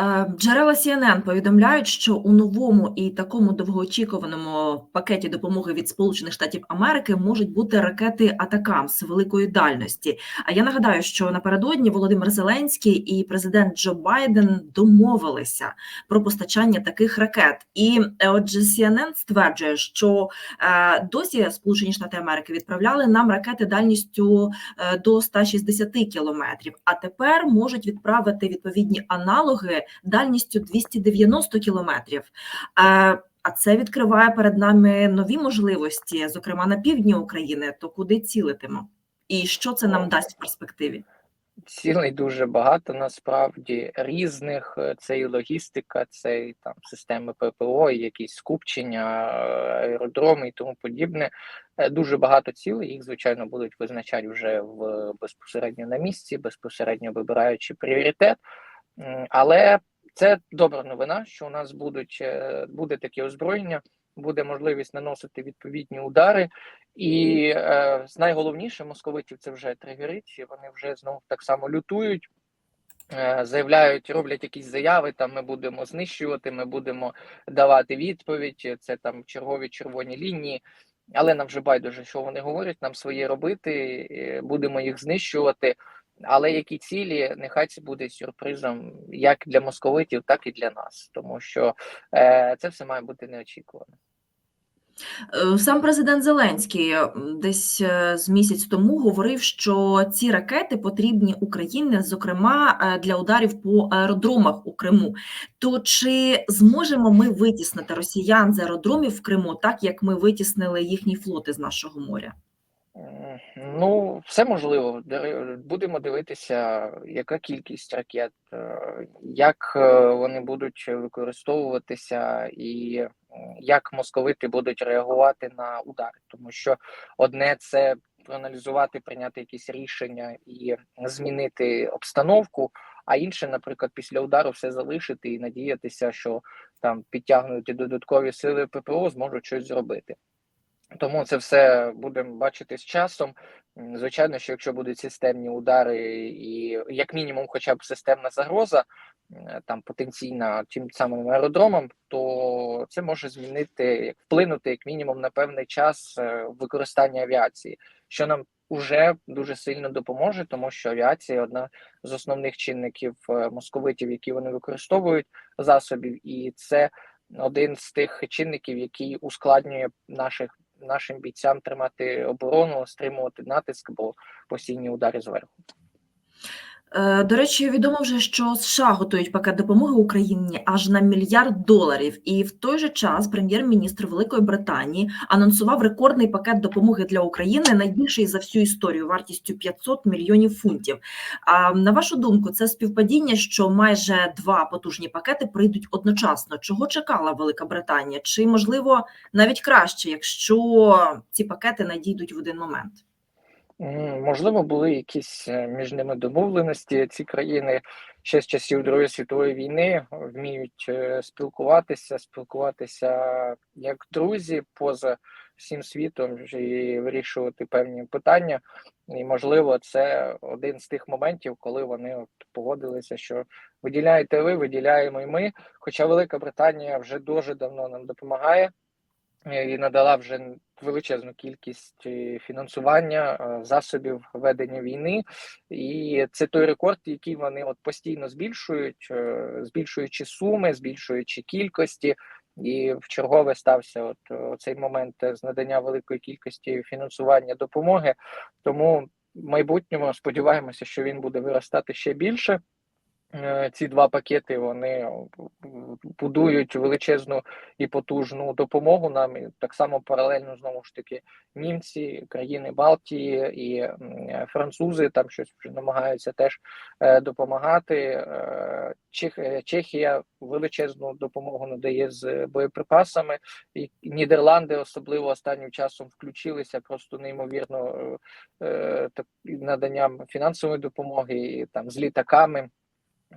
Е, Джерела CNN повідомляють, що у новому і такому довгоочікуваному пакеті допомоги від Сполучених Штатів Америки можуть бути ракети Атакамс великої дальності. А я нагадаю, що напередодні Володимир Зеленський і президент Джо Байден домовилися про постачання таких ракет. І е, отже, CNN стверджує, що е, досі Сполучені Штати Америки відправляли нам ракети дальністю до 160 кілометрів, а тепер можуть відправити відповідні аналоги дальністю 290 кілометрів. А це відкриває перед нами нові можливості, зокрема на півдні України. То куди цілитимо? І що це нам дасть в перспективі? Цілей дуже багато насправді різних. Е, Це і логістика, це і там системи ППО, і якісь скупчення, е, аеродроми і тому подібне. Е, Дуже багато цілей. Їх звичайно будуть визначати вже в безпосередньо на місці, безпосередньо вибираючи пріоритет. Але це добра новина, що у нас будуть е, буде таке озброєння, буде можливість наносити відповідні удари. І е, найголовніше московитів це вже тригерить, вони вже знову так само лютують. е, Заявляють, роблять якісь заяви. Там ми будемо знищувати, ми будемо давати відповідь. Це там чергові червоні лінії. Але нам вже байдуже, що вони говорять, нам своє робити, будемо їх знищувати. Але які цілі, нехай це буде сюрпризом як для московитів, так і для нас, тому що е, це все має бути неочікувано. Е, Сам президент Зеленський десь е, з місяць тому говорив, що ці ракети потрібні Україні, зокрема е, для ударів по аеродромах у Криму. То чи зможемо ми витіснити росіян з аеродромів в Криму, так як ми витіснили їхній флот із нашого моря? Ну, все можливо. Будемо дивитися, яка кількість ракет, е, як е, вони будуть використовуватися, і як московити будуть реагувати на удари. Тому що одне це проаналізувати, прийняти якісь рішення і змінити обстановку, а інше, наприклад, після удару все залишити і надіятися, що там підтягнуті додаткові сили ППО зможуть щось зробити. Тому це все будемо бачити з часом. Звичайно, що якщо будуть системні удари, і як мінімум, хоча б системна загроза, там потенційна тим самим аеродромам, то це може змінити, вплинути як мінімум на певний час е, використання авіації, що нам уже дуже сильно допоможе, тому що авіація одна з основних чинників е, московитів, які вони використовують засобів, і це один з тих чинників, який ускладнює наших нашим бійцям тримати оборону, стримувати натиск, бо постійні удари зверху. Е, До речі, відомо вже, що США готують пакет допомоги Україні аж на мільярд доларів. І в той же час прем'єр-міністр Великої Британії анонсував рекордний пакет допомоги для України, найбільший за всю історію, вартістю 500 мільйонів фунтів. А на вашу думку, це співпадіння, що майже два потужні пакети прийдуть одночасно. Чого чекала Велика Британія? Чи можливо навіть краще, якщо ці пакети надійдуть в один момент? Можливо, були якісь е, між ними домовленості. Ці країни ще з часів Другої світової війни вміють е, спілкуватися, спілкуватися як друзі поза всім світом і вирішувати певні питання. І можливо, це один з тих моментів, коли вони от погодилися, що виділяєте ви, виділяємо і ми. Хоча Велика Британія вже дуже давно нам допомагає е, і надала вже величезну кількість е, фінансування е, засобів ведення війни, і це той рекорд, який вони от постійно збільшують, е, збільшуючи суми, збільшуючи кількості. І в чергове стався от цей момент з надання великої кількості фінансування допомоги. Тому в майбутньому сподіваємося, що він буде виростати ще більше. Е, Ці два пакети вони будують величезну і потужну допомогу нам. І так само паралельно знову ж таки німці, країни Балтії і французи там щось намагаються теж е, допомагати. Е, Чех, е, Чехія величезну допомогу надає з боєприпасами, і Нідерланди особливо останнім часом включилися просто неймовірно е, е, наданням фінансової допомоги і там з літаками.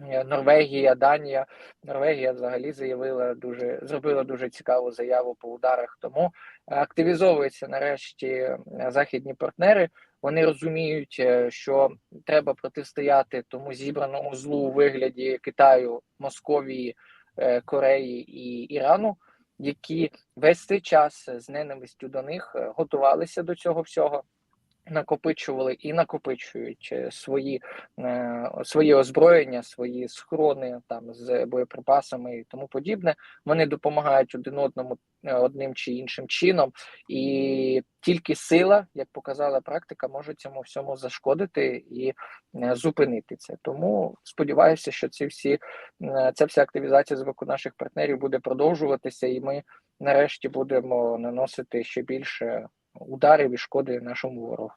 Е, Норвегія, Данія. Норвегія взагалі заявила дуже зробила дуже цікаву заяву по ударах. Тому активізовуються нарешті е, західні партнери. Вони розуміють, е, що треба протистояти тому зібраному злу у вигляді Китаю, Московії, е, Кореї і Ірану, які весь цей час з ненавистю до них е, готувалися до цього всього. Накопичували і накопичують е, свої е, свої озброєння, свої схорони там з боєприпасами і тому подібне. Вони допомагають один одному е, одним чи іншим чином, і тільки сила, як показала практика, може цьому всьому зашкодити і зупинити це. Тому сподіваюся, що ці всі е, ця вся активізація з боку наших партнерів буде продовжуватися, і ми нарешті будемо наносити ще більше ударів і шкоди нашому ворогу.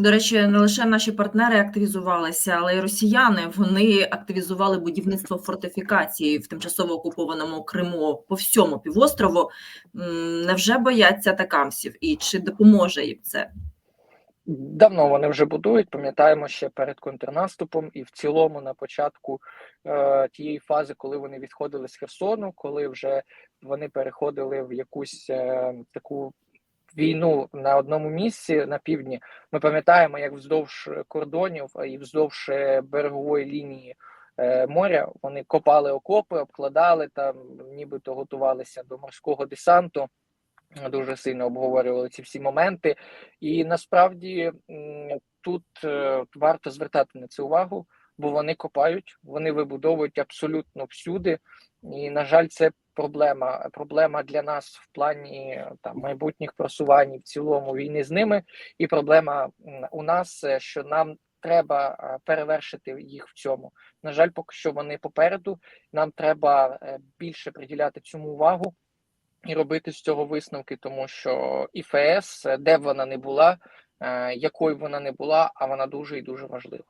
До речі, не лише наші партнери активізувалися, але й росіяни. Вони активізували будівництво фортифікації в тимчасово окупованому Криму по всьому півострову. Невже бояться атакамсів і чи допоможе їм це? Давно вони вже будують. Пам'ятаємо ще перед контрнаступом, і в цілому на початку е, тієї фази, коли вони відходили з Херсону, коли вже вони переходили в якусь е, таку війну на одному місці на півдні. Ми пам'ятаємо, як вздовж кордонів і вздовж е, берегової лінії е, моря вони копали окопи, обкладали там, нібито готувалися до морського десанту. Дуже сильно обговорювали ці всі моменти, і насправді тут е, варто звертати на це увагу, бо вони копають, вони вибудовують абсолютно всюди. І, на жаль, це проблема. Проблема для нас в плані там майбутніх просувань в цілому війни з ними. І проблема у нас, е, що нам треба е, перевершити їх в цьому. На жаль, поки що вони попереду. Нам треба е, більше приділяти цьому увагу і робити з цього висновки, тому що ІФС, де б вона не була, якою б вона не була, а вона дуже і дуже важлива.